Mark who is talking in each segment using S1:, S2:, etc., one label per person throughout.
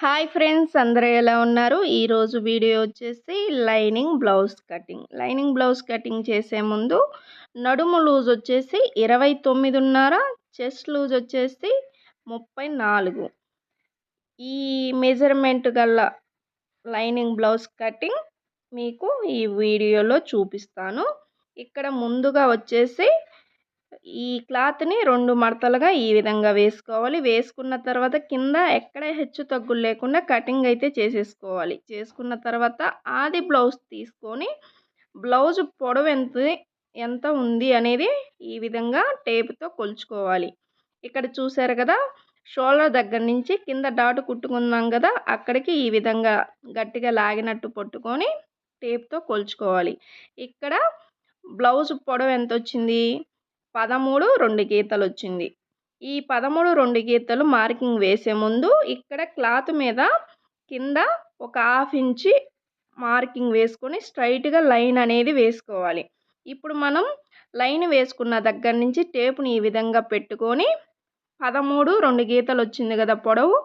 S1: Hi friends అందరూ ఎలా ఉన్నారు? ఈరోజు వీడియో వచ్చేసి lining blouse cutting. Lining blouse cutting చేసే ముందు నడుము లూజ్ వచ్చేసి ఇరవై తొమ్మిదిన్నర చెస్ట్ లూజ్ వచ్చేసి ముప్పై నాలుగు. ఈ మెజర్మెంట్ గల లైనింగ్ బ్లౌజ్ కటింగ్ మీకు ఈ వీడియోలో చూపిస్తాను. ఇక్కడ ముందుగా వచ్చేసి ఈ క్లాత్ని రెండు మడతలుగా ఈ విధంగా వేసుకోవాలి. వేసుకున్న తర్వాత కింద ఎక్కడ హెచ్చు తగ్గులు లేకుండా కటింగ్ అయితే చేసేసుకోవాలి. చేసుకున్న తర్వాత ఆది బ్లౌజ్ తీసుకొని బ్లౌజ్ పొడవు ఎంత ఎంత ఉంది అనేది ఈ విధంగా టేపుతో కొలుచుకోవాలి. ఇక్కడ చూసారు కదా షోల్డర్ దగ్గర నుంచి కింద డాటు కుట్టుకుందాం కదా అక్కడికి ఈ విధంగా గట్టిగా లాగినట్టు పట్టుకొని టేప్తో కొలుచుకోవాలి. ఇక్కడ బ్లౌజ్ పొడవు ఎంత వచ్చింది? పదమూడు రెండు గీతలు వచ్చింది ఈ పదమూడు రెండు గీతలు మార్కింగ్ వేసే ముందు ఇక్కడ క్లాత్ మీద కింద ఒక హాఫ్ ఇంచి మార్కింగ్ వేసుకొని స్ట్రైట్గా లైన్ అనేది వేసుకోవాలి. ఇప్పుడు మనం లైన్ వేసుకున్న దగ్గర నుంచి టేపుని ఈ విధంగా పెట్టుకొని పదమూడు రెండు గీతలు వచ్చింది కదా పొడవు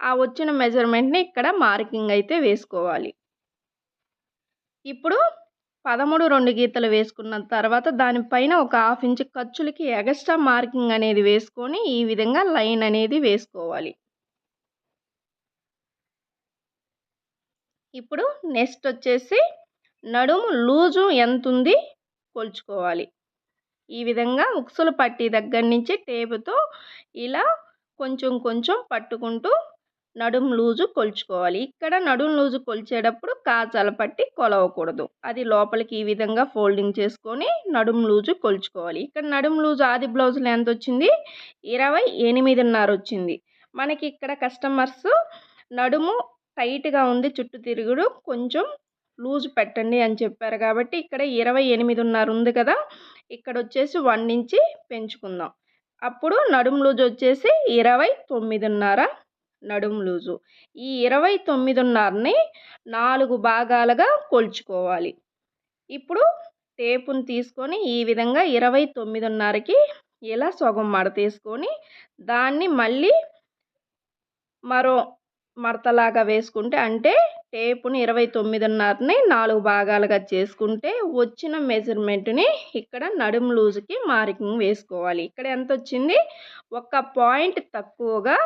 S1: ఆ వచ్చిన మెజర్మెంట్ని ఇక్కడ మార్కింగ్ అయితే వేసుకోవాలి. ఇప్పుడు పదమూడు రెండు గీతలు వేసుకున్న తర్వాత దానిపైన ఒక హాఫ్ ఇంచ్ ఖర్చులకి ఎగస్ట్రా మార్కింగ్ అనేది వేసుకొని ఈ విధంగా లైన్ అనేది వేసుకోవాలి. ఇప్పుడు నెక్స్ట్ వచ్చేసి నడుము లూజు ఎంత ఉంది కొలుచుకోవాలి. ఈ విధంగా ఉక్సులు పట్టి దగ్గర నుంచి టేపుతో ఇలా కొంచెం కొంచెం పట్టుకుంటూ నడుం లూజు కొలుచుకోవాలి. ఇక్కడ నడుం లూజు కొలిచేటప్పుడు కాచాల పట్టి కొలవకూడదు. అది లోపలికి ఈ విధంగా ఫోల్డింగ్ చేసుకొని నడుం లూజు కొలుచుకోవాలి. ఇక్కడ నడుం లూజు ఆది బ్లౌజులు ఎంత వచ్చింది ఇరవై ఎనిమిదిన్నర వచ్చింది. మనకి ఇక్కడ కస్టమర్స్ నడుము టైట్గా ఉంది చుట్టూ తిరుగుడు కొంచెం లూజ్ పెట్టండి అని చెప్పారు కాబట్టి ఇక్కడ ఇరవై ఎనిమిదిన్నర ఉంది కదా ఇక్కడ వచ్చేసి వన్ ఇంచి పెంచుకుందాం. అప్పుడు నడుం లూజ్ వచ్చేసి ఇరవై తొమ్మిదిన్నర నడుం లూజు. ఈ ఇరవై తొమ్మిదిన్నరని నాలుగు భాగాలుగా కొలుచుకోవాలి. ఇప్పుడు టేపుని తీసుకొని ఈ విధంగా ఇరవై తొమ్మిదిన్నరకి ఇలా సగం మడ తీసుకొని దాన్ని మళ్ళీ మరో మడతలాగా వేసుకుంటే అంటే టేపుని ఇరవై తొమ్మిదిన్నరని నాలుగు భాగాలుగా చేసుకుంటే వచ్చిన మెజర్మెంట్ని ఇక్కడ నడుం లూజుకి మార్కింగ్ వేసుకోవాలి. ఇక్కడ ఎంత వచ్చింది ఒక పాయింట్ తక్కువగా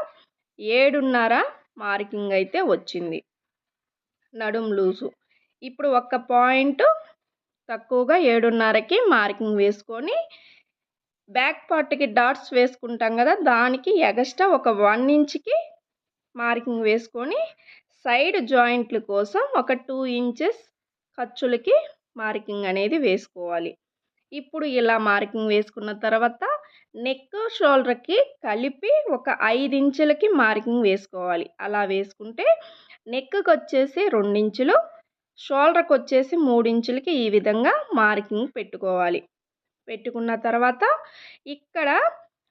S1: ఏడున్నర మార్కింగ్ అయితే వచ్చింది. నడుం లూజు. ఇప్పుడు ఒక్క పాయింట్ తక్కువగా ఏడున్నరకి మార్కింగ్ వేసుకొని బ్యాక్ పార్ట్కి డాట్స్ వేసుకుంటాం కదా దానికి ఎగస్ట్రా ఒక వన్ ఇంచ్కి మార్కింగ్ వేసుకొని సైడ్ జాయింట్ల కోసం ఒక టూ ఇంచెస్ ఖర్చులకి మార్కింగ్ అనేది వేసుకోవాలి. ఇప్పుడు ఇలా మార్కింగ్ వేసుకున్న తర్వాత నెక్ షోల్డర్కి కలిపి ఒక ఐదు ఇంచులకి మార్కింగ్ వేసుకోవాలి. అలా వేసుకుంటే నెక్కి వచ్చేసి రెండించులు షోల్డర్కి వచ్చేసి మూడించులకి ఈ విధంగా మార్కింగ్ పెట్టుకోవాలి. పెట్టుకున్న తర్వాత ఇక్కడ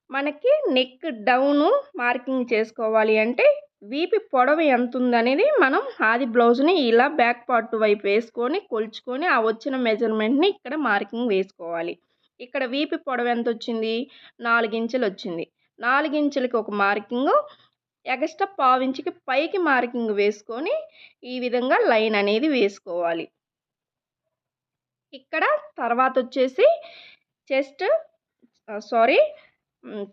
S1: మనకి నెక్ డౌను మార్కింగ్ చేసుకోవాలి అంటే వీపి పొడవు ఎంత ఉందనేది మనం ఆది బ్లౌజ్ని ఇలా బ్యాక్ పార్ట్ వైపు వేసుకొని కొలుచుకొని ఆ వచ్చిన మెజర్మెంట్ని ఇక్కడ మార్కింగ్ వేసుకోవాలి. ఇక్కడ వీపు పొడవు ఎంత వచ్చింది నాలుగించులు వచ్చింది నాలుగించులకి ఒక మార్కింగ్ ఎగస్ట్రా పావించికి పైకి మార్కింగ్ వేసుకొని ఈ విధంగా లైన్ అనేది వేసుకోవాలి. ఇక్కడ తర్వాత వచ్చేసి చెస్ట్ సారీ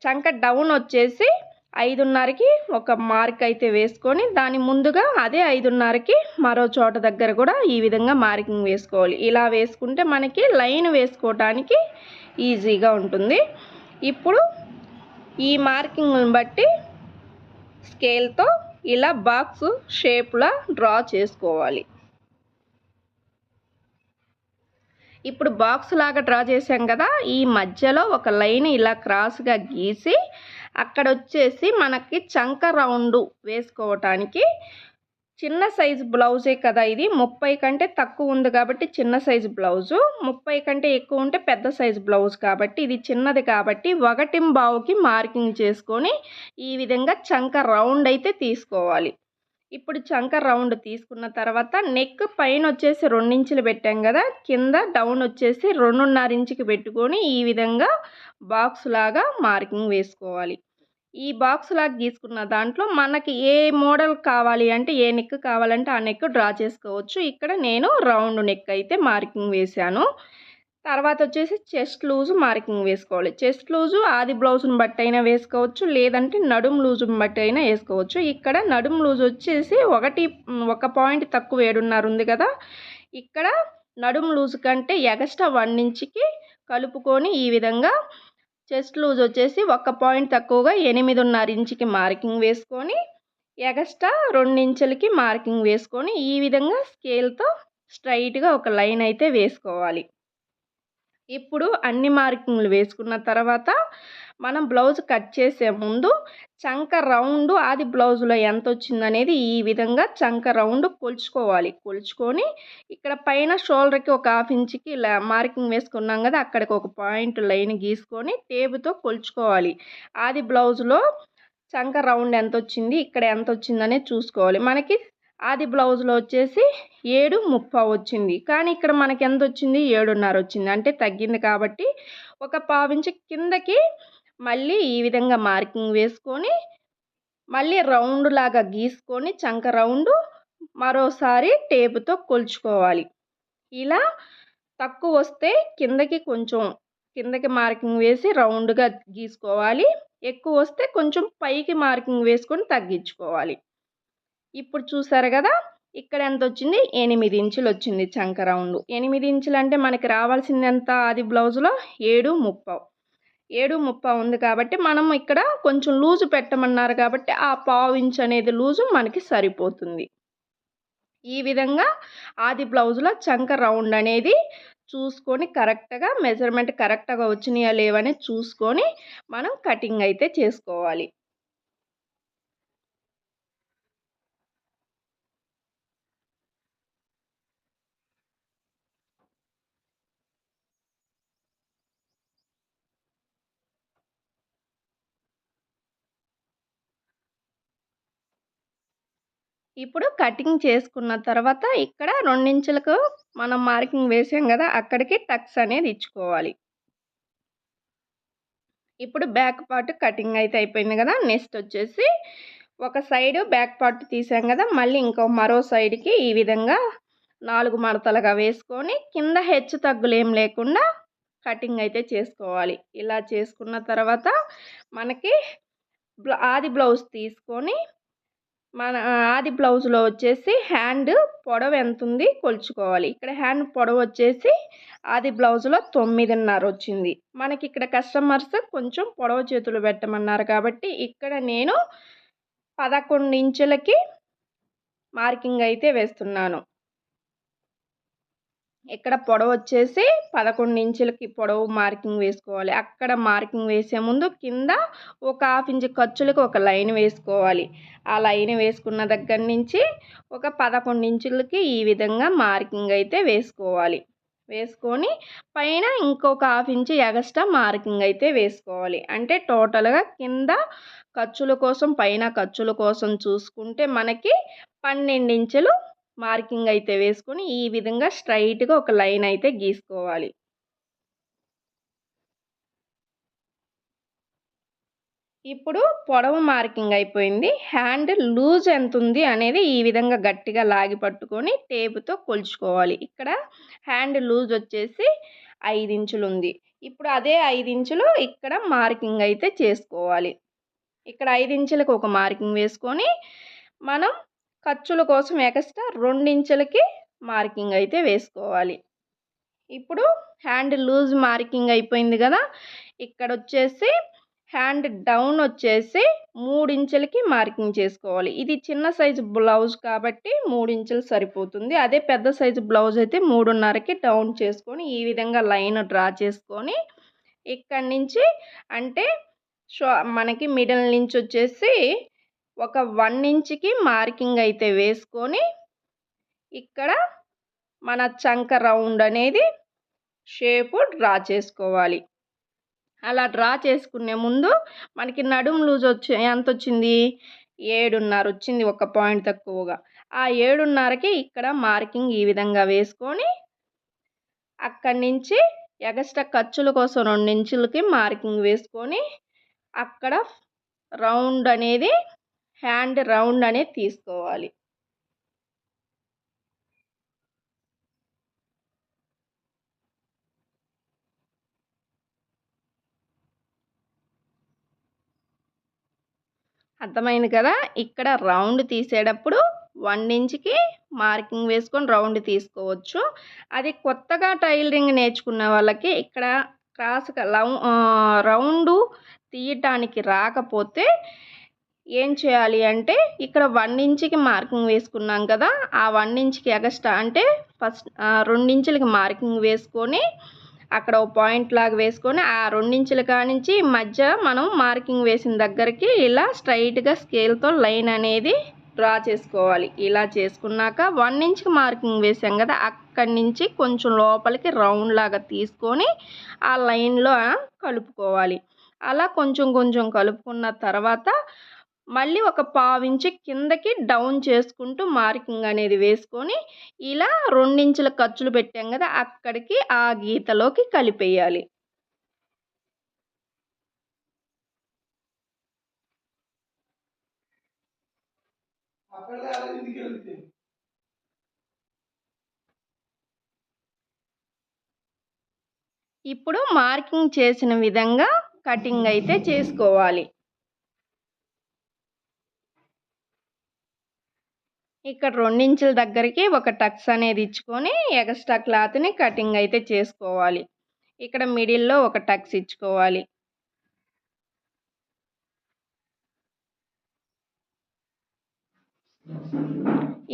S1: చంక డౌన్ వచ్చేసి ఐదున్నరకి ఒక మార్క్ అయితే వేసుకొని దాని ముందుగా అదే ఐదున్నరకి మరో చోట దగ్గర కూడా ఈ విధంగా మార్కింగ్ వేసుకోవాలి. ఇలా వేసుకుంటే మనకి లైన్ వేసుకోవటానికి ఈజీగా ఉంటుంది. ఇప్పుడు ఈ మార్కింగ్ని బట్టి స్కేల్తో ఇలా బాక్స్ షేప్లా డ్రా చేసుకోవాలి. ఇప్పుడు బాక్స్ లాగా డ్రా చేసాం కదా ఈ మధ్యలో ఒక లైన్ ఇలా క్రాస్గా గీసి అక్కడ వచ్చేసి మనకి చంక రౌండ్ వేసుకోవటానికి చిన్న సైజు బ్లౌజే కదా ఇది. ముప్పై కంటే తక్కువ ఉంది కాబట్టి చిన్న సైజు బ్లౌజు. ముప్పై కంటే ఎక్కువ ఉంటే పెద్ద సైజు బ్లౌజ్ కాబట్టి ఇది చిన్నది కాబట్టి ఒకటి బావుకి మార్కింగ్ చేసుకొని ఈ విధంగా చంక రౌండ్ అయితే తీసుకోవాలి. ఇప్పుడు చంక రౌండ్ తీసుకున్న తర్వాత నెక్ పైన వచ్చేసి రెండించులు పెట్టాం కదా. కింద డౌన్ వచ్చేసి రెండున్నర ఇంచుకి పెట్టుకొని ఈ విధంగా బాక్స్ లాగా మార్కింగ్ వేసుకోవాలి. ఈ బాక్స్ లాగా గీసుకున్న దాంట్లో మనకి ఏ మోడల్ కావాలి అంటే ఏ నెక్ కావాలంటే ఆ నెక్ డ్రా చేసుకోవచ్చు. ఇక్కడ నేను రౌండ్ నెక్ అయితే మార్కింగ్ వేశాను. తర్వాత వచ్చేసి చెస్ట్ లూజు మార్కింగ్ వేసుకోవాలి. చెస్ట్ లూజు ఆది బ్లౌజ్ని బట్టి అయినా వేసుకోవచ్చు. లేదంటే నడుం లూజుని బట్టి అయినా వేసుకోవచ్చు. ఇక్కడ నడుం లూజ్ వచ్చేసి ఒకటి ఒక పాయింట్ తక్కువ ఏడున్నర ఉంది కదా. ఇక్కడ నడుం లూజ్ కంటే ఎగస్ట్రా వన్ ఇంచ్కి కలుపుకొని ఈ విధంగా చెస్ట్ లూజ్ వచ్చేసి ఒక పాయింట్ తక్కువగా ఎనిమిదిన్నర ఇంచుకి మార్కింగ్ వేసుకొని ఎగస్ట్రా రెండు ఇంచులకి మార్కింగ్ వేసుకొని ఈ విధంగా స్కేల్తో స్ట్రైట్గా ఒక లైన్ అయితే వేసుకోవాలి. ఇప్పుడు అన్ని మార్కింగ్లు వేసుకున్న తర్వాత మనం బ్లౌజ్ కట్ చేసే ముందు చంక రౌండ్ ఆది బ్లౌజ్లో ఎంత వచ్చిందనేది ఈ విధంగా చంక రౌండ్ కొలుచుకోవాలి. కొలుచుకొని ఇక్కడ పైన షోల్డర్కి ఒక హాఫ్ ఇంచ్కి ఇలా మార్కింగ్ వేసుకున్నాం కదా అక్కడికి ఒక పాయింట్ లైన్ గీసుకొని టేబుతో కొలుచుకోవాలి. ఆది బ్లౌజ్లో చంక రౌండ్ ఎంత వచ్చింది ఇక్కడ ఎంత వచ్చిందనే చూసుకోవాలి. మనకి ఆది బ్లౌజ్లో వచ్చేసి ఏడు ముప్పై వచ్చింది. కానీ ఇక్కడ మనకి ఎంత వచ్చింది ఏడున్నర వచ్చింది. అంటే తగ్గింది కాబట్టి ఒక పావించి కిందకి మళ్ళీ ఈ విధంగా మార్కింగ్ వేసుకొని మళ్ళీ రౌండ్ లాగా గీసుకొని చంక రౌండ్ మరోసారి టేపుతో కొలుచుకోవాలి. ఇలా తక్కువ వస్తే కిందకి కొంచెం కిందకి మార్కింగ్ వేసి రౌండ్గా గీసుకోవాలి. ఎక్కువ వస్తే కొంచెం పైకి మార్కింగ్ వేసుకొని తగ్గించుకోవాలి. ఇప్పుడు చూసారు కదా ఇక్కడ ఎంత వచ్చింది? ఎనిమిది ఇంచులు వచ్చింది చంక రౌండ్. ఎనిమిది ఇంచులు అంటే మనకి రావాల్సింది ఎంత? అది బ్లౌజ్లో ఏడు ముప్పావు. ఏడు ముప్పా ఉంది కాబట్టి మనం ఇక్కడ కొంచెం లూజు పెట్టమన్నారు కాబట్టి ఆ పావు ఇంచ్ అనేది లూజు మనకి సరిపోతుంది. ఈ విధంగా ఆది బ్లౌజ్లో చంక రౌండ్ అనేది చూసుకొని కరెక్ట్గా మెజర్మెంట్ కరెక్ట్గా వచ్చినాయా లేవని చూసుకొని మనం కటింగ్ అయితే చేసుకోవాలి. ఇప్పుడు కటింగ్ చేసుకున్న తర్వాత ఇక్కడ రెండించులకు మనం మార్కింగ్ వేసాం కదా అక్కడికి టక్స్ అనేది ఇచ్చుకోవాలి. ఇప్పుడు బ్యాక్ పార్ట్ కటింగ్ అయితే అయిపోయింది కదా నెక్స్ట్ వచ్చేసి ఒక సైడ్ బ్యాక్ పార్ట్ తీసాం కదా మళ్ళీ ఇంకో మరో సైడ్కి ఈ విధంగా నాలుగు మడతలుగా వేసుకొని కింద హెచ్చు తగ్గులు ఏం లేకుండా కటింగ్ అయితే చేసుకోవాలి. ఇలా చేసుకున్న తర్వాత మనకి ఆది బ్లౌజ్ తీసుకొని మన ఆది బ్లౌజ్లో వచ్చేసి హ్యాండ్ పొడవు ఎంత ఉంది కొలుచుకోవాలి. ఇక్కడ హ్యాండ్ పొడవు వచ్చేసి ఆది బ్లౌజ్లో తొమ్మిదిన్నర వచ్చింది. మనకి ఇక్కడ కస్టమర్స్ కొంచెం పొడవు చేతులు పెట్టమన్నారు కాబట్టి ఇక్కడ నేను పదకొండు ఇంచులకి మార్కింగ్ అయితే వేస్తున్నాను. ఇక్కడ పొడవు వచ్చేసి పదకొండు ఇంచులకి పొడవు మార్కింగ్ వేసుకోవాలి. అక్కడ మార్కింగ్ వేసే ముందు కింద ఒక హాఫ్ ఇంచు ఖర్చులకు ఒక లైన్ వేసుకోవాలి. ఆ లైన్ వేసుకున్న దగ్గర నుంచి ఒక పదకొండు ఇంచులకి ఈ విధంగా మార్కింగ్ అయితే వేసుకోవాలి. వేసుకొని పైన ఇంకొక హాఫ్ ఇంచు ఎగస్ట్రా మార్కింగ్ అయితే వేసుకోవాలి. అంటే టోటల్గా కింద ఖర్చుల కోసం పైన ఖర్చుల కోసం చూసుకుంటే మనకి పన్నెండు ఇంచులు మార్కింగ్ అయితే వేసుకొని ఈ విధంగా స్ట్రైట్గా ఒక లైన్ అయితే గీసుకోవాలి. ఇప్పుడు పొడవు మార్కింగ్ అయిపోయింది. హ్యాండ్ లూజ్ ఎంత ఉంది అనేది ఈ విధంగా గట్టిగా లాగి పట్టుకొని టేపుతో కొలుచుకోవాలి. ఇక్కడ హ్యాండ్ లూజ్ వచ్చేసి ఐదు ఇంచులు ఉంది. ఇప్పుడు అదే ఐదు ఇంచులు ఇక్కడ మార్కింగ్ అయితే చేసుకోవాలి. ఇక్కడ ఐదు ఇంచులకు ఒక మార్కింగ్ వేసుకొని మనం ఖర్చుల కోసం ఎక్స్ట్రా రెండించెలకి మార్కింగ్ అయితే వేసుకోవాలి. ఇప్పుడు హ్యాండ్ లూజ్ మార్కింగ్ అయిపోయింది కదా! ఇక్కడ వచ్చేసి హ్యాండ్ డౌన్ వచ్చేసి మూడు ఇంచులకి మార్కింగ్ చేసుకోవాలి. ఇది చిన్న సైజు బ్లౌజ్ కాబట్టి మూడు ఇంచులు సరిపోతుంది. అదే పెద్ద సైజు బ్లౌజ్ అయితే మూడున్నరకి డౌన్ చేసుకొని ఈ విధంగా లైన్ డ్రా చేసుకొని ఇక్కడి నుంచి అంటే షో మనకి మిడిల్ నుంచి వచ్చేసి ఒక వన్ ఇంచ్కి మార్కింగ్ అయితే వేసుకొని ఇక్కడ మన చంక రౌండ్ అనేది షేపు డ్రా చేసుకోవాలి. అలా డ్రా చేసుకునే ముందు మనకి నడుము లూజ్ వచ్చి ఎంత వచ్చింది? ఏడున్నర వచ్చింది ఒక పాయింట్ తక్కువగా. ఆ ఏడున్నరకి ఇక్కడ మార్కింగ్ ఈ విధంగా వేసుకొని అక్కడి నుంచి ఎగస్ట్రా ఖర్చుల కోసం రెండు ఇంచులకి మార్కింగ్ వేసుకొని అక్కడ రౌండ్ అనేది హ్యాండ్ రౌండ్ అనేది తీసుకోవాలి. అర్థమైంది కదా? ఇక్కడ రౌండ్ తీసేటప్పుడు వన్ ఇంచ్కి మార్కింగ్ వేసుకొని రౌండ్ తీసుకోవచ్చు. అది కొత్తగా టైలరింగ్ నేర్చుకున్న వాళ్ళకి ఇక్కడ క్రాస్గా లౌ రౌండు తీయటానికి రాకపోతే ఏం చేయాలి అంటే ఇక్కడ వన్ ఇంచ్కి మార్కింగ్ వేసుకున్నాం కదా ఆ వన్ ఇంచ్కి ఎగస్ట్రా అంటే ఫస్ట్ రెండించులకి మార్కింగ్ వేసుకొని అక్కడ ఒక పాయింట్ లాగా వేసుకొని ఆ రెండించుల కానించి మధ్య మనం మార్కింగ్ వేసిన దగ్గరికి ఇలా స్ట్రైట్గా స్కేల్తో లైన్ అనేది డ్రా చేసుకోవాలి. ఇలా చేసుకున్నాక వన్ ఇంచ్కి మార్కింగ్ వేసాం కదా అక్కడి నుంచి కొంచెం లోపలికి రౌండ్ లాగా తీసుకొని ఆ లైన్లో కలుపుకోవాలి. అలా కొంచెం కొంచెం కలుపుకున్న తర్వాత మళ్ళీ ఒక పావించి కిందకి డౌన్ చేసుకుంటూ మార్కింగ్ అనేది వేసుకొని ఇలా రెండించుల ఖర్చులు పెట్టాం కదా అక్కడికి ఆ గీతలోకి కలిపేయాలి. ఇప్పుడు మార్కింగ్ చేసిన విధంగా కటింగ్ అయితే చేసుకోవాలి. ఇక్కడ రెండించుల దగ్గరికి ఒక టక్స్ అనేది ఇచ్చుకొని ఎక్స్ట్రా క్లాత్ని కటింగ్ అయితే చేసుకోవాలి. ఇక్కడ మిడిల్లో ఒక టక్స్ ఇచ్చుకోవాలి.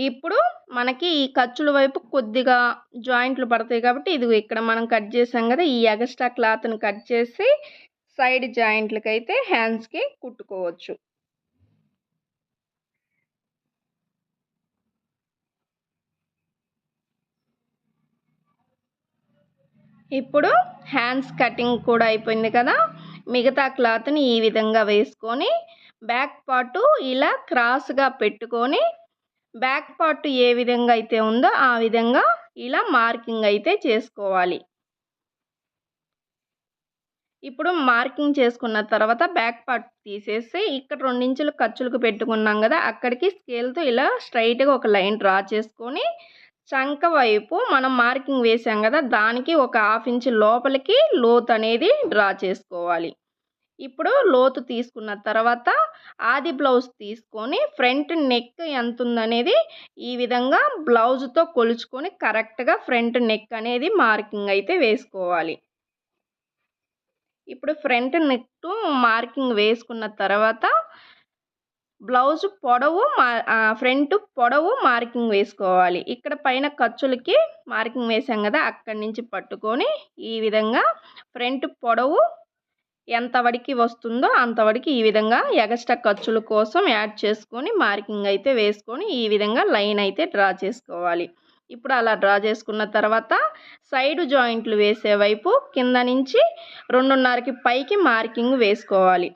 S1: ఇప్పుడు మనకి ఈ ఖర్చుల వైపు కొద్దిగా జాయింట్లు పడతాయి కాబట్టి ఇది ఇక్కడ మనం కట్ చేసాం కదా ఈ ఎగస్ట్రా క్లాత్ని కట్ చేసి సైడ్ జాయింట్లకి అయితే హ్యాండ్స్కి కుట్టుకోవచ్చు. ఇప్పుడు హ్యాండ్స్ కటింగ్ కూడా అయిపోయింది కదా. మిగతా క్లాత్ని ఈ విధంగా వేసుకొని బ్యాక్ పార్టు ఇలా క్రాస్గా పెట్టుకొని బ్యాక్ పార్ట్ ఏ విధంగా అయితే ఉందో ఆ విధంగా ఇలా మార్కింగ్ అయితే చేసుకోవాలి. ఇప్పుడు మార్కింగ్ చేసుకున్న తర్వాత బ్యాక్ పార్ట్ తీసేసి ఇక్కడ రెండించులు ఖర్చులకు పెట్టుకున్నాం కదా. అక్కడికి స్కేల్తో ఇలా స్ట్రైట్గా ఒక లైన్ డ్రా చేసుకొని చంక వైపు మనం మార్కింగ్ వేసాం కదా దానికి ఒక హాఫ్ ఇంచ్ లోపలికి లోతు అనేది డ్రా చేసుకోవాలి. ఇప్పుడు లోతు తీసుకున్న తర్వాత ఆది బ్లౌజ్ తీసుకొని ఫ్రంట్ నెక్ ఎంత ఉందనేది ఈ విధంగా బ్లౌజ్తో కొలుచుకొని కరెక్ట్గా ఫ్రంట్ నెక్ అనేది మార్కింగ్ అయితే వేసుకోవాలి. ఇప్పుడు ఫ్రంట్ నెక్ మార్కింగ్ వేసుకున్న తర్వాత బ్లౌజ్ పొడవు మా ఫ్రంట్ పొడవు మార్కింగ్ వేసుకోవాలి. ఇక్కడ పైన ఖర్చులకి మార్కింగ్ వేసాం కదా అక్కడి నుంచి పట్టుకొని ఈ విధంగా ఫ్రంట్ పొడవు ఎంత వడికి వస్తుందో అంతవడికి ఈ విధంగా ఎగస్ట్రా ఖర్చుల కోసం యాడ్ చేసుకొని మార్కింగ్ అయితే వేసుకొని ఈ విధంగా లైన్ అయితే డ్రా చేసుకోవాలి. ఇప్పుడు అలా డ్రా చేసుకున్న తర్వాత సైడ్ జాయింట్లు వేసే వైపు కింద నుంచి రెండున్నరకి పైకి మార్కింగ్ వేసుకోవాలి.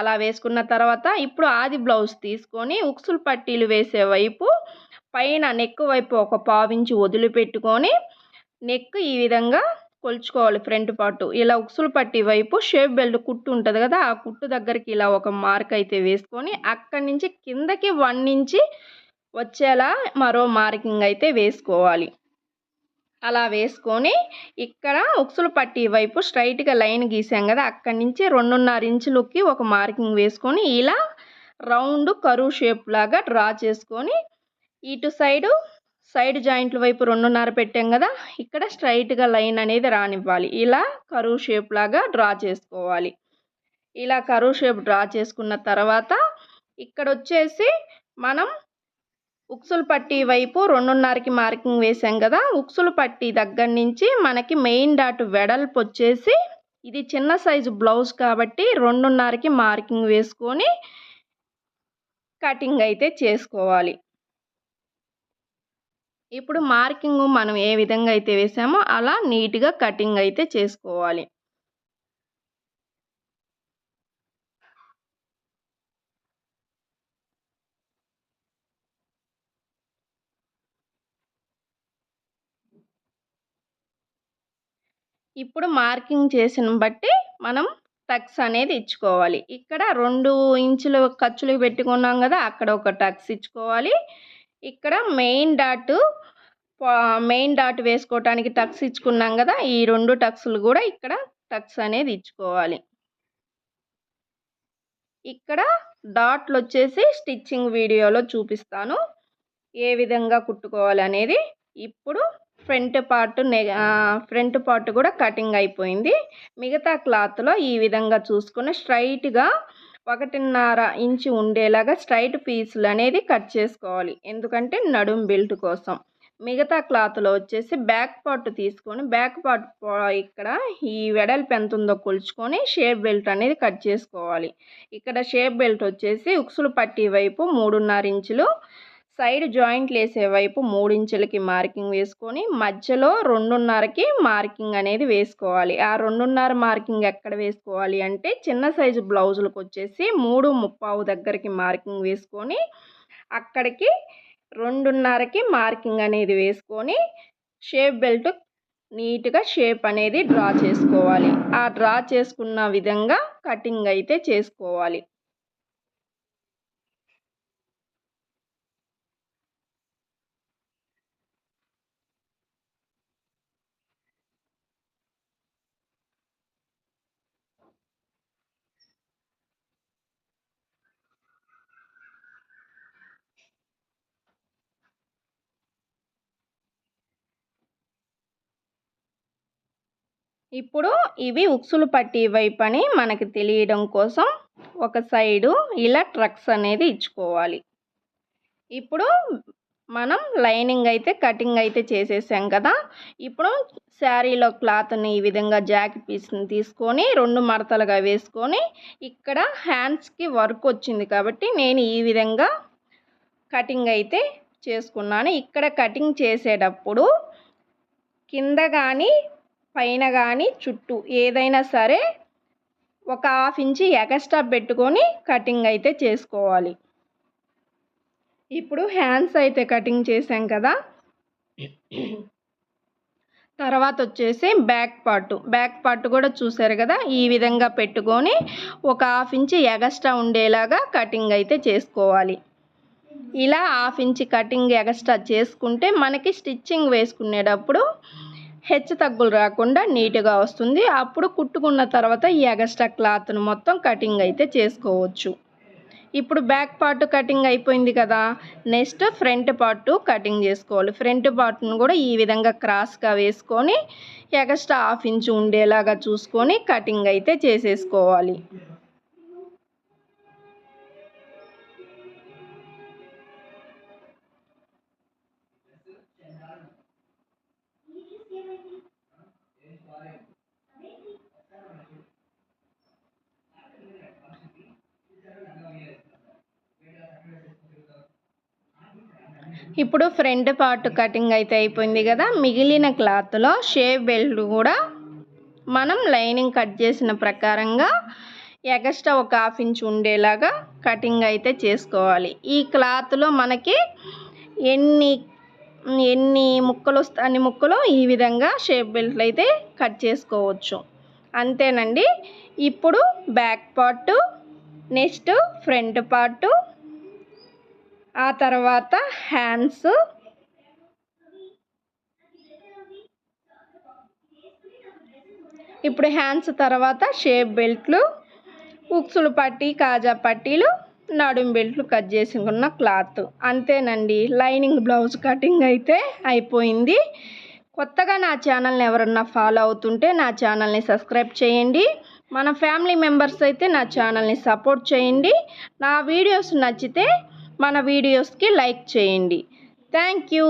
S1: అలా వేసుకున్న తర్వాత ఇప్పుడు ఆది బ్లౌజ్ తీసుకొని ఉక్సులు పట్టీలు వేసే వైపు పైన నెక్ వైపు ఒక పావించి వదిలిపెట్టుకొని నెక్ ఈ విధంగా కొలుచుకోవాలి ఫ్రంట్ పార్ట్. ఇలా ఉక్సులు పట్టి వైపు షేప్ బెల్ట్ కుట్టు ఉంటుంది కదా ఆ కుట్టు దగ్గరికి ఇలా ఒక మార్క్ అయితే వేసుకొని అక్కడి నుంచి కిందకి వన్ నుంచి వచ్చేలా మరో మార్కింగ్ అయితే వేసుకోవాలి. అలా వేసుకొని ఇక్కడ ఉక్సులు పట్టి వైపు స్ట్రైట్గా లైన్ గీసాం కదా అక్కడి నుంచి రెండున్నర ఇంచులకి ఒక మార్కింగ్ వేసుకొని ఇలా రౌండ్ కరువు షేప్ లాగా డ్రా చేసుకొని ఇటు సైడు సైడ్ జాయింట్ల వైపు రెండున్నర పెట్టాం కదా ఇక్కడ స్ట్రైట్గా లైన్ అనేది రానివ్వాలి. ఇలా కరువు షేప్ లాగా డ్రా చేసుకోవాలి. ఇలా కరువు షేప్ డ్రా చేసుకున్న తర్వాత ఇక్కడ వచ్చేసి మనం ఉక్సులు పట్టి వైపు రెండున్నరకి మార్కింగ్ వేసాం కదా ఉక్సులు పట్టి దగ్గర నుంచి మనకి మెయిన్ డాట్ వెడల్పు వచ్చేసి ఇది చిన్న సైజు బ్లౌజ్ కాబట్టి రెండున్నరకి మార్కింగ్ వేసుకొని కటింగ్ అయితే చేసుకోవాలి. ఇప్పుడు మార్కింగ్ మనం ఏ విధంగా అయితే వేసామో అలా నీట్గా కటింగ్ అయితే చేసుకోవాలి. ఇప్పుడు మార్కింగ్ చేసిన బట్టి మనం టక్స్ అనేది ఇచ్చుకోవాలి. ఇక్కడ రెండు ఇంచులు ఖర్చులు పెట్టుకున్నాం కదా అక్కడ ఒక టక్స్ ఇచ్చుకోవాలి. ఇక్కడ మెయిన్ డాట్ మెయిన్ డాట్ వేసుకోవటానికి టక్స్ ఇచ్చుకున్నాం కదా ఈ రెండు టక్స్లు కూడా ఇక్కడ టక్స్ అనేది ఇచ్చుకోవాలి. ఇక్కడ డాట్లు వచ్చేసి స్టిచ్చింగ్ వీడియోలో చూపిస్తాను. ఏ విధంగా కుట్టుకోవాలి అనేది ఇప్పుడు ఫ్రంట్ పార్ట్ నె ఫ్రంట్ పార్ట్ కూడా కటింగ్ అయిపోయింది. మిగతా క్లాత్లో ఈ విధంగా చూసుకుని స్ట్రైట్గా ఒకటిన్నర ఇంచు ఉండేలాగా స్ట్రైట్ పీసులు అనేది కట్ చేసుకోవాలి. ఎందుకంటే నడుం బెల్ట్ కోసం. మిగతా క్లాత్లో వచ్చేసి బ్యాక్ పార్ట్ తీసుకొని బ్యాక్ పార్ట్ ఇక్కడ ఈ వెడల్పు ఎంత ఉందో కొలుచుకొని షేప్ బెల్ట్ అనేది కట్ చేసుకోవాలి. ఇక్కడ షేప్ బెల్ట్ వచ్చేసి ఉక్సులు పట్టి వైపు మూడున్నర ఇంచులు సైడ్ జాయింట్లు వేసే వైపు మూడించులకి మార్కింగ్ వేసుకొని మధ్యలో రెండున్నరకి మార్కింగ్ అనేది వేసుకోవాలి. ఆ రెండున్నర మార్కింగ్ ఎక్కడ వేసుకోవాలి అంటే చిన్న సైజు బ్లౌజులకు వచ్చేసి మూడు ముప్పావు దగ్గరికి మార్కింగ్ వేసుకొని అక్కడికి రెండున్నరకి మార్కింగ్ అనేది వేసుకొని షేప్ బెల్ట్ నీట్గా షేప్ అనేది డ్రా చేసుకోవాలి. ఆ డ్రా చేసుకున్న విధంగా కటింగ్ అయితే చేసుకోవాలి. ఇప్పుడు ఇవి ఉక్సులు పట్టి వైపు అని మనకి తెలియడం కోసం ఒక సైడు ఇలా ట్రక్స్ అనేది ఇచ్చుకోవాలి. ఇప్పుడు మనం లైనింగ్ అయితే కటింగ్ అయితే చేసేసాం కదా. ఇప్పుడు శారీలో క్లాత్ని ఈ విధంగా జాకెట్ పీస్ని తీసుకొని రెండు మడతలుగా వేసుకొని ఇక్కడ హ్యాండ్స్కి వర్క్ వచ్చింది కాబట్టి నేను ఈ విధంగా కటింగ్ అయితే చేసుకున్నాను. ఇక్కడ కటింగ్ చేసేటప్పుడు కింద కానీ పైన కానీ చుట్టూ ఏదైనా సరే ఒక హాఫ్ ఇంచి ఎక్స్ట్రా పెట్టుకొని కటింగ్ అయితే చేసుకోవాలి. ఇప్పుడు హ్యాండ్స్ అయితే కటింగ్ చేసాం కదా. తర్వాత వచ్చేసి బ్యాక్ పార్ట్ బ్యాక్ పార్ట్ కూడా చూసారు కదా? ఈ విధంగా పెట్టుకొని ఒక హాఫ్ ఇంచి ఎగస్ట్రా ఉండేలాగా కటింగ్ అయితే చేసుకోవాలి. ఇలా హాఫ్ ఇంచి కటింగ్ ఎగస్ట్రా చేసుకుంటే మనకి స్టిచ్చింగ్ వేసుకునేటప్పుడు హెచ్చు తగ్గులు రాకుండా నీట్గా వస్తుంది. అప్పుడు కుట్టుకున్న తర్వాత ఈ ఎగస్ట్రా క్లాత్ను మొత్తం కటింగ్ అయితే చేసుకోవచ్చు. ఇప్పుడు బ్యాక్ పార్ట్ కటింగ్ అయిపోయింది కదా! నెక్స్ట్ ఫ్రంట్ పార్ట్ కటింగ్ చేసుకోవాలి. ఫ్రంట్ పార్ట్ను కూడా ఈ విధంగా క్రాస్గా వేసుకొని ఎగస్ట్రా హాఫ్ ఇంచు ఉండేలాగా చూసుకొని కటింగ్ అయితే చేసేసుకోవాలి. ఇప్పుడు ఫ్రంట్ పార్ట్ కటింగ్ అయితే అయిపోయింది కదా. మిగిలిన క్లాత్లో షేప్ బెల్ట్ కూడా మనం లైనింగ్ కట్ చేసిన ప్రకారంగా ఎగస్ట్రా ఒక హాఫ్ ఇంచ్ ఉండేలాగా కటింగ్ అయితే చేసుకోవాలి. ఈ క్లాత్లో మనకి ఎన్ని ఎన్ని ముక్కలు వస్తే అన్ని ముక్కలు ఈ విధంగా షేప్ బెల్ట్లు అయితే కట్ చేసుకోవచ్చు. అంతేనండి. ఇప్పుడు back part next front part ఆ తర్వాత హ్యాండ్స్. ఇప్పుడు హ్యాండ్స్ తర్వాత షేప్ బెల్ట్లు ఉక్సులు పట్టి కాజా పట్టీలు నడుం బెల్ట్లు కట్ చేసుకున్న క్లాత్. అంతేనండి లైనింగ్ బ్లౌజ్ కటింగ్ అయితే అయిపోయింది. కొత్తగా నా ఛానల్ని ఎవరన్నా ఫాలో అవుతుంటే నా ఛానల్ని సబ్స్క్రైబ్ చేయండి. మన ఫ్యామిలీ మెంబర్స్ అయితే నా ఛానల్ని సపోర్ట్ చేయండి. నా వీడియోస్ నచ్చితే మన వీడియోస్కి లైక్ చేయండి. Thank you